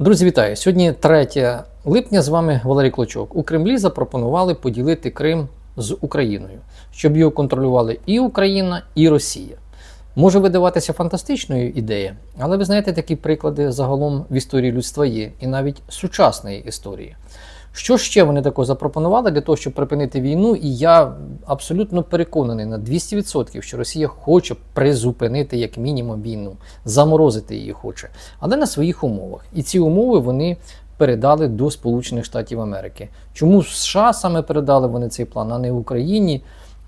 Друзі, вітаю! Сьогодні 3 липня з вами Валерій Клочок. У Кремлі запропонували поділити Крим з Україною, щоб його контролювали і Україна, і Росія. Може видаватися фантастичною ідеєю, але ви знаєте, такі приклади загалом в історії людства є, і навіть сучасної історії. Що ще вони такого запропонували для того, щоб припинити війну? І я абсолютно переконаний на 200%, що Росія хоче призупинити як мінімум війну, заморозити її хоче, але на своїх умовах. І ці умови вони передали до Сполучених Штатів Америки. Чому США саме передали вони цей план, а не Україні?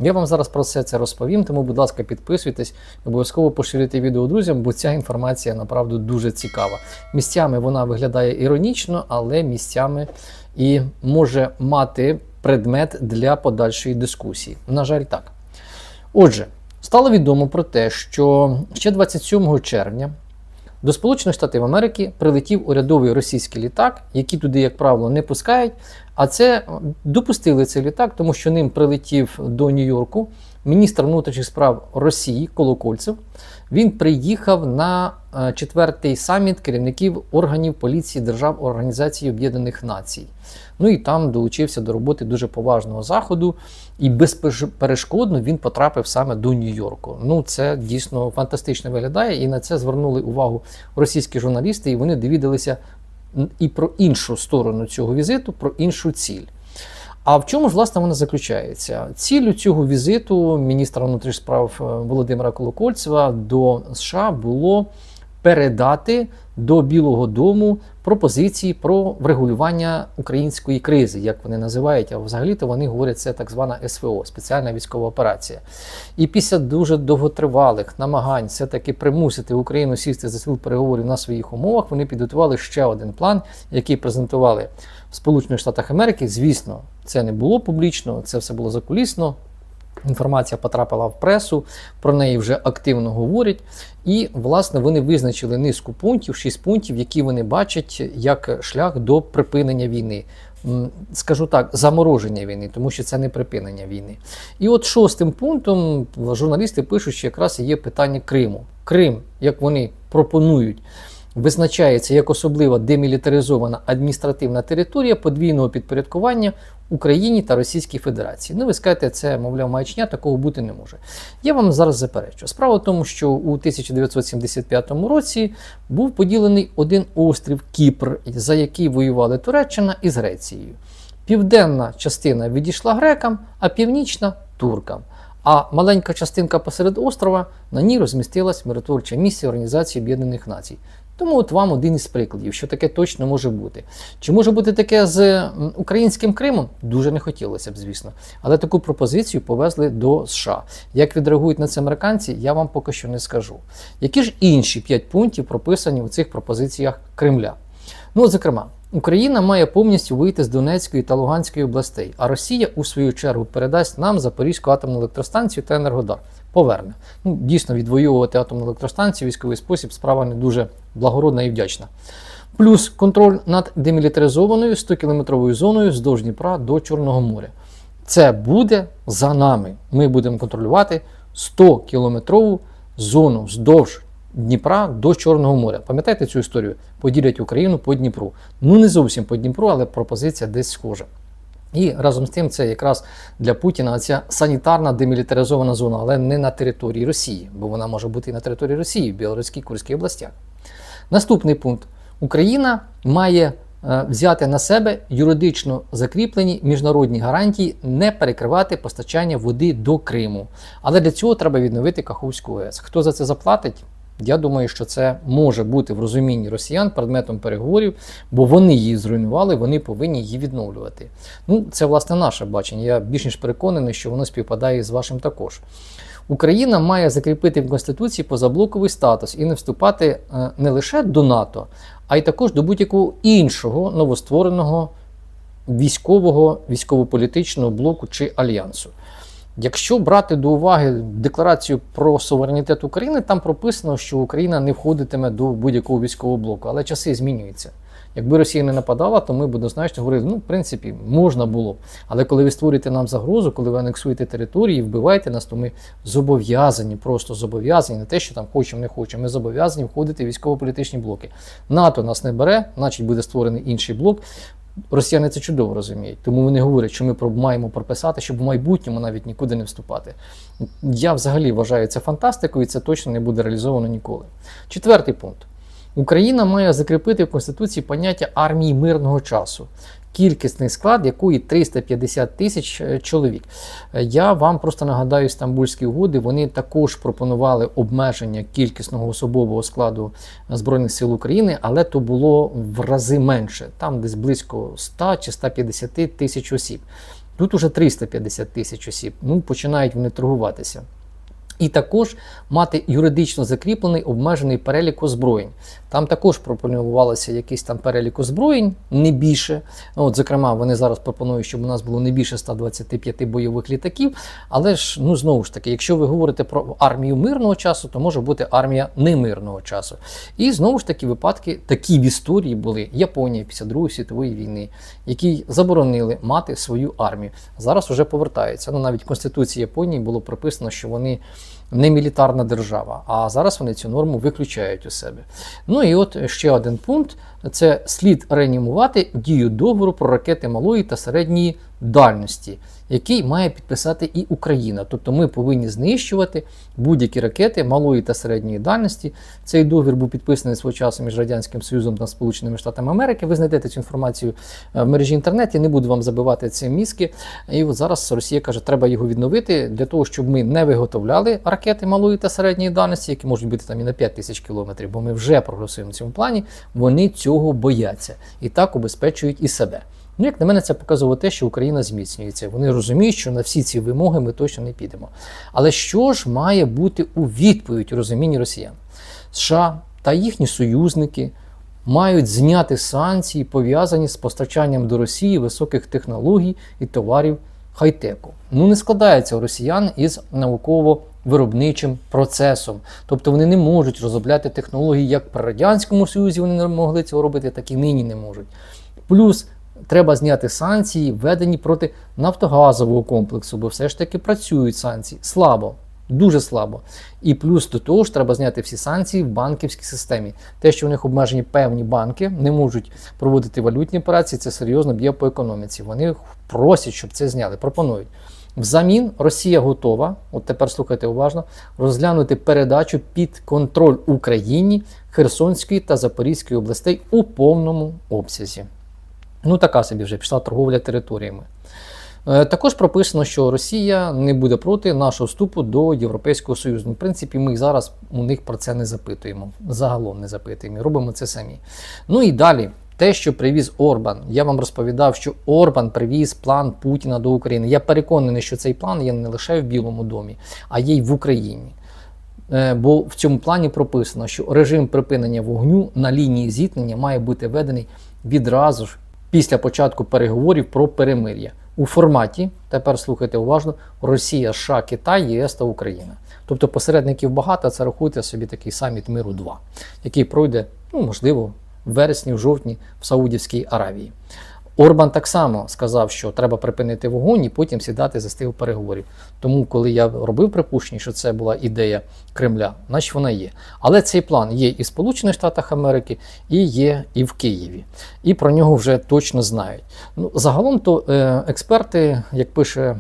Я вам зараз про все це розповім, тому, будь ласка, підписуйтесь, обов'язково поширюйте відео друзям, бо ця інформація направду дуже цікава. Місцями вона виглядає іронічно, але місцями і може мати предмет для подальшої дискусії. На жаль, так. Отже, стало відомо про те, що ще 27 червня до Сполучених Штатів Америки прилетів урядовий російський літак, який туди, як правило, не пускають. А це допустили цей літак, тому що ним прилетів до Нью-Йорку міністр внутрішніх справ Росії Колокольцев. Він приїхав на е, четвертий саміт керівників органів поліції держав Організації Об'єднаних Націй. Ну і там долучився до роботи дуже поважного заходу, і безперешкодно він потрапив саме до Нью-Йорку. Ну це дійсно фантастично виглядає, і на це звернули увагу російські журналісти, і вони довідалися і про іншу сторону цього візиту, про іншу ціль. А в чому ж власне вона заключається? Ціллю цього візиту міністра внутрішніх справ е, Володимира Колокольцева до США було передати до Білого Дому пропозиції про врегулювання української кризи, як вони називають. А взагалі-то вони говорять, це так звана СВО, спеціальна військова операція. І після дуже довготривалих намагань все-таки примусити Україну сісти за стіл переговорів на своїх умовах, вони підготували ще один план, який презентували в Сполучених Штатах Америки. Звісно, це не було публічно, це все було закулісно. Інформація потрапила в пресу, про неї вже активно говорять. І, власне, вони визначили низку пунктів, шість пунктів, які вони бачать як шлях до припинення війни. Скажу так, замороження війни, тому що це не припинення війни. І от шостим пунктом журналісти пишуть, що якраз є питання Криму. Крим, як вони пропонують, визначається як особливо демілітаризована адміністративна територія подвійного підпорядкування Україні та Російській Федерації. Ну, ви скажете, це, мовляв, маячня, такого бути не може. Я вам зараз заперечу. Справа в тому, що у 1975 році був поділений один острів Кіпр, за який воювали Туреччина із Грецією. Південна частина відійшла грекам, а північна туркам. А маленька частинка посеред острова на ній розмістилась миротворча місія Організації Об'єднаних Націй. Тому от вам один із прикладів, що таке точно може бути. Чи може бути таке з українським Кримом? Дуже не хотілося б, звісно. Але таку пропозицію повезли до США. Як відреагують на це американці, я вам поки що не скажу. Які ж інші п'ять пунктів прописані у цих пропозиціях Кремля? Ну, зокрема, Україна має повністю вийти з Донецької та Луганської областей, а Росія, у свою чергу, передасть нам Запорізьку атомну електростанцію та Енергодар. Поверне. Ну, Дійсно, відвоювати атомну електростанцію військовий спосіб справа не дуже благородна і вдячна. Плюс контроль над демілітаризованою 100-кілометровою зоною вздовж Дніпра до Чорного моря. Це буде за нами. Ми будемо контролювати 100-кілометрову зону вздовж Дніпра до Чорного моря. Пам'ятаєте цю історію? Поділять Україну по Дніпру. Ну не зовсім по Дніпру, але пропозиція десь схожа. І разом з тим це якраз для Путіна ця санітарна демілітаризована зона, але не на території Росії, бо вона може бути і на території Росії, в Білоруській Курській областях. Наступний пункт: Україна має е, взяти на себе юридично закріплені міжнародні гарантії не перекривати постачання води до Криму. Але для цього треба відновити Каховську ОЕС. Хто за це заплатить? Я думаю, що це може бути в розумінні росіян предметом переговорів, бо вони її зруйнували, вони повинні її відновлювати. Ну, це власне наше бачення. Я більш ніж переконаний, що воно співпадає з вашим також. Україна має закріпити в Конституції позаблоковий статус і не вступати е, не лише до НАТО, а й також до будь-якого іншого новоствореного військового, військово-політичного блоку чи альянсу. Якщо брати до уваги декларацію про суверенітет України, там прописано, що Україна не входитиме до будь-якого військового блоку, але часи змінюються. Якби Росія не нападала, то ми б однозначно говорили, ну, в принципі, можна було. Але коли ви створюєте нам загрозу, коли ви анексуєте території і вбиваєте нас, то ми зобов'язані, просто зобов'язані, не те, що там хочемо, не хочемо. Ми зобов'язані входити в військово-політичні блоки. НАТО нас не бере, значить буде створений інший блок. Росіяни це чудово розуміють, тому вони говорять, що ми маємо прописати, щоб в майбутньому навіть нікуди не вступати. Я взагалі вважаю це фантастикою, і це точно не буде реалізовано ніколи. Четвертий пункт. Україна має закріпити в Конституції поняття армії мирного часу, кількісний склад якої 350 тисяч е, чоловік. Е, Я вам просто нагадаю Стамбульські угоди. Вони також пропонували обмеження кількісного особового складу Збройних сил України, але то було в рази менше, там десь близько 100 чи 150 тисяч осіб. Тут уже 350 тисяч осіб. Ну, починають вони торгуватися. І також мати юридично закріплений обмежений перелік озброєнь. Там також пропонувалося якийсь там перелік озброєнь, не більше. От, зокрема, вони зараз пропонують, щоб у нас було не більше 125 бойових літаків. Але ж, ну знову ж таки, якщо ви говорите про армію мирного часу, то може бути армія немирного часу. І знову ж таки, випадки такі в історії були Японія після Другої світової війни, які заборонили мати свою армію. Зараз вже повертаються. Ну навіть в Конституції Японії було прописано, що вони не мілітарна держава, а зараз вони цю норму виключають у себе. Ну і от ще один пункт: це слід реанімувати дію договору про ракети малої та середньої дальності, який має підписати і Україна. Тобто ми повинні знищувати будь-які ракети малої та середньої дальності. Цей договір був підписаний свого часу між Радянським Союзом та Сполученими Штатами Америки. Ви знайдете цю інформацію е, в мережі інтернеті. Не буду вам забивати ці мізки. І от зараз Росія каже, треба його відновити для того, щоб ми не виготовляли ракети малої та середньої дальності, які можуть бути там і на 5 тисяч кілометрів, бо ми вже прогресуємо в цьому плані. Вони цього бояться і так обезпечують і себе. Ну, як на мене, це показує те, що Україна зміцнюється. Вони розуміють, що на всі ці вимоги ми точно не підемо. Але що ж має бути у відповідь у розумінні росіян? США та їхні союзники мають зняти санкції, пов'язані з постачанням до Росії високих технологій і товарів хай-теку. Ну не складається у росіян із науково-виробничим процесом. Тобто вони не можуть розробляти технології як при Радянському Союзі вони не могли цього робити, так і нині не можуть. Плюс треба зняти санкції, введені проти нафтогазового комплексу, бо все ж таки працюють санкції слабо. Дуже слабо. І плюс до того ж треба зняти всі санкції в банківській системі. Те, що у них обмежені певні банки, не можуть проводити валютні операції, це серйозно б'є по економіці. Вони просять, щоб це зняли, пропонують. Взамін Росія готова, от тепер слухайте уважно, розглянути передачу під контроль Україні Херсонської та Запорізької областей у повному обсязі. Ну, така собі вже пішла торговля територіями. Е, Також прописано, що Росія не буде проти нашого вступу до Європейського Союзу. В принципі, ми зараз у них про це не запитуємо. Загалом не запитуємо. Робимо це самі. Ну і далі. Те, що привіз Орбан, я вам розповідав, що Орбан привіз план Путіна до України. Я переконаний, що цей план є не лише в Білому домі, а є й в Україні. Е, Бо в цьому плані прописано, що режим припинення вогню на лінії зіткнення має бути введений відразу ж після початку переговорів про перемир'я у форматі. Тепер слухайте уважно: Росія, США, Китай, ЄС та Україна. Тобто посередників багато, це рахуйте собі такий саміт миру 2, який пройде, ну можливо, в вересні, в жовтні в Саудівській Аравії. Орбан так само сказав, що треба припинити вогонь і потім сідати за стіл переговорів. Тому, коли я робив припущення, що це була ідея Кремля, значить вона є. Але цей план є і в Сполучених Штатах Америки, і є і в Києві. І про нього вже точно знають. Ну, загалом то е, експерти, як пише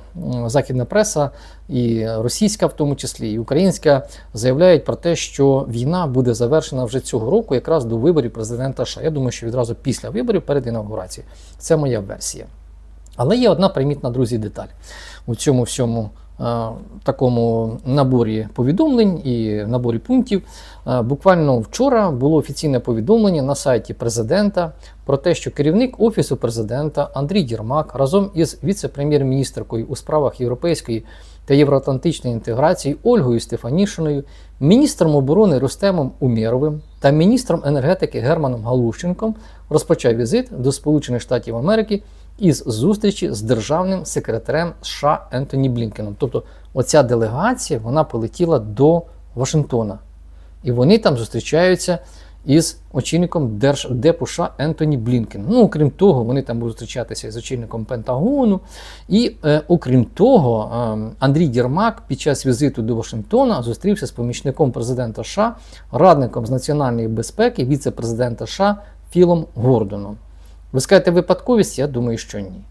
західна преса, і російська, в тому числі, і українська, заявляють про те, що війна буде завершена вже цього року, якраз до виборів президента США. Я думаю, що відразу після виборів перед інаугурацією. Це моя версія. Але є одна примітна, друзі, деталь у цьому всьому е, такому наборі повідомлень і наборі пунктів. Е, буквально вчора було офіційне повідомлення на сайті президента про те, що керівник офісу президента Андрій Єрмак разом із віце-прем'єр-міністркою у справах європейської та євроатлантичної інтеграції Ольгою Стефанішиною, міністром оборони Рустемом Умєровим та міністром енергетики Германом Галущенком розпочав візит до Сполучених Штатів Америки із зустрічі з державним секретарем США Ентоні Блінкеном. Тобто, оця делегація вона полетіла до Вашингтона. І вони там зустрічаються із очільником Держдепу США Ентоні Блінкен. Ну, окрім того, вони там будуть зустрічатися з очільником Пентагону. І е, окрім того, е, Андрій Єрмак під час візиту до Вашингтона зустрівся з помічником президента США, радником з національної безпеки, віце-президента США Філом Гордоном. Ви скажете випадковість? Я думаю, що ні.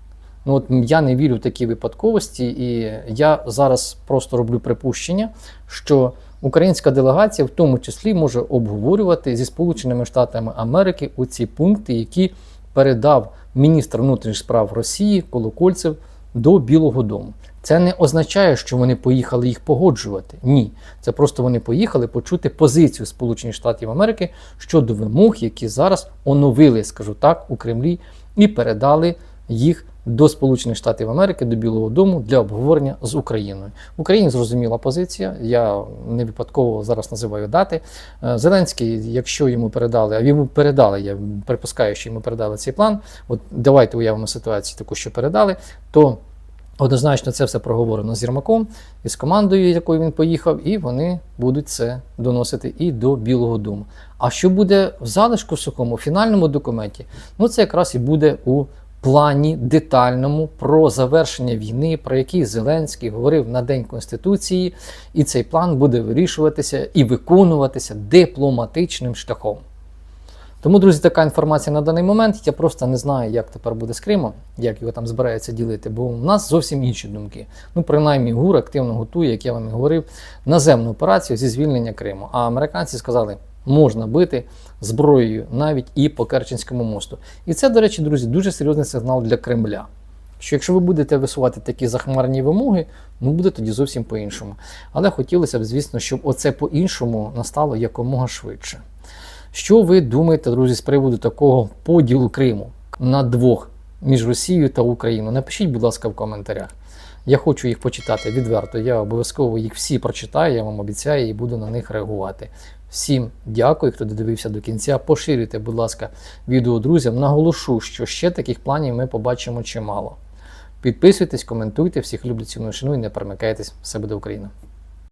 Ну от я не вірю в такі випадковості, і я зараз просто роблю припущення, що українська делегація в тому числі може обговорювати зі Сполученими Штатами Америки у ці пункти, які передав міністр внутрішніх справ Росії Колокольцев до Білого Дому. Це не означає, що вони поїхали їх погоджувати. Ні, це просто вони поїхали почути позицію Сполучених Штатів Америки щодо вимог, які зараз оновили, скажу так, у Кремлі і передали їх до Сполучених Штатів Америки, до Білого Дому для обговорення з Україною. В Україні зрозуміла позиція. Я не випадково зараз називаю дати. Е, Зеленський, якщо йому передали, а йому передали, я припускаю, що йому передали цей план. От давайте уявимо ситуацію, таку, що передали, то. Однозначно, це все проговорено з Єрмаком і з командою, якою він поїхав, і вони будуть це доносити і до Білого Дому. А що буде в залишку в сухому, фінальному документі? Ну це якраз і буде у плані детальному про завершення війни, про який Зеленський говорив на День Конституції, і цей план буде вирішуватися і виконуватися дипломатичним шляхом. Тому, друзі, така інформація на даний момент. Я просто не знаю, як тепер буде з Кримом, як його там збирається ділити, бо у нас зовсім інші думки. Ну, принаймні, ГУР активно готує, як я вам і говорив, наземну операцію зі звільнення Криму. А американці сказали, можна бити зброєю навіть і по Керченському мосту. І це, до речі, друзі, дуже серйозний сигнал для Кремля. Що якщо ви будете висувати такі захмарні вимоги, ну буде тоді зовсім по-іншому. Але хотілося б, звісно, щоб оце по-іншому настало якомога швидше. Що ви думаєте, друзі, з приводу такого поділу Криму на двох між Росією та Україною? Напишіть, будь ласка, в коментарях. Я хочу їх почитати відверто. Я обов'язково їх всі прочитаю, я вам обіцяю, і буду на них реагувати. Всім дякую, хто додивився до кінця. Поширюйте, будь ласка, відео друзям. Наголошу, що ще таких планів ми побачимо чимало. Підписуйтесь, коментуйте, всіх люблю ціну шану і не перемикайтесь. Все буде Україна!